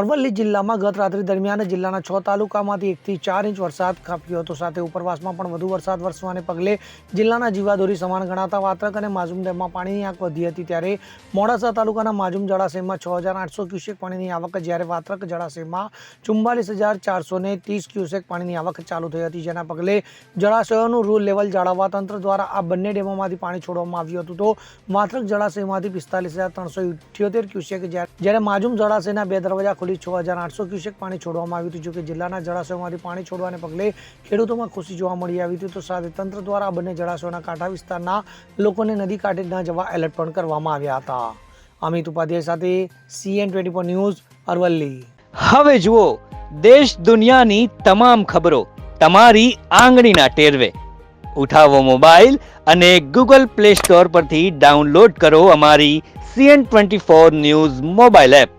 અરવલ્લી જિલ્લામાં ગત રાત્રિ દરમિયાન જિલ્લાના છ તાલુકામાંથી એકથી ચાર ઇંચ વરસાદ ખાબક્યો હતો. સાથે ઉપરવાસમાં પણ વધુ વરસાદ વરસવાને પગલે જિલ્લાના જીવાદોરી સમાન ગણાતા વાત્રક અને માજુમ ડેમમાં પાણીની આંક વધી હતી. ત્યારે મોડાસા તાલુકાના માજુમ જળાશયમાં છ હજાર આઠસો ક્યુસેક પાણીની આવક જ્યારે વાત્રક જળાશયમાં ચુમ્બાલીસ હજાર ચારસો ને ત્રીસ ક્યુસેક પાણીની આવક ચાલુ થઈ હતી. જેના પગલે જળાશયોનું રૂલ લેવલ જાળવવા તંત્ર દ્વારા આ બંને ડેમોમાંથી પાણી છોડવામાં આવ્યું હતું. તો વાત્રક જળાશયમાંથી પિસ્તાલીસ હજાર ત્રણસો ઇઠ્યોતેર ક્યુસેક જ્યારે માજુમ જળાશયના બે દરવાજા છ હજાર આઠસો ક્યુસેક પાણી છોડવામાં આવ્યું હતું. જોકે જિલ્લાના જળાશયોમાંથી પાણી છોડવાને પગલે ખેડૂતોમાં ખુશી જોવા મળી આવી હતી. તો સાથે તંત્ર દ્વારા બંને જળાશયોના કાંઠા વિસ્તારના લોકોને નદી કાંઠે ન જવા એલર્ટ પણ કરવામાં આવ્યા હતા. અમિત ઉપાધ્યાય સાથે C N twenty four news, Aravalli. હવે જુઓ, દેશ દુનિયાની તમામ ખબરો તમારી આંગળીના ટેરવે. ઉઠાવો મોબાઈલ અને ગૂગલ પ્લે સ્ટોર પરથી ડાઉનલોડ કરો અમારી C N twenty four news mobile app.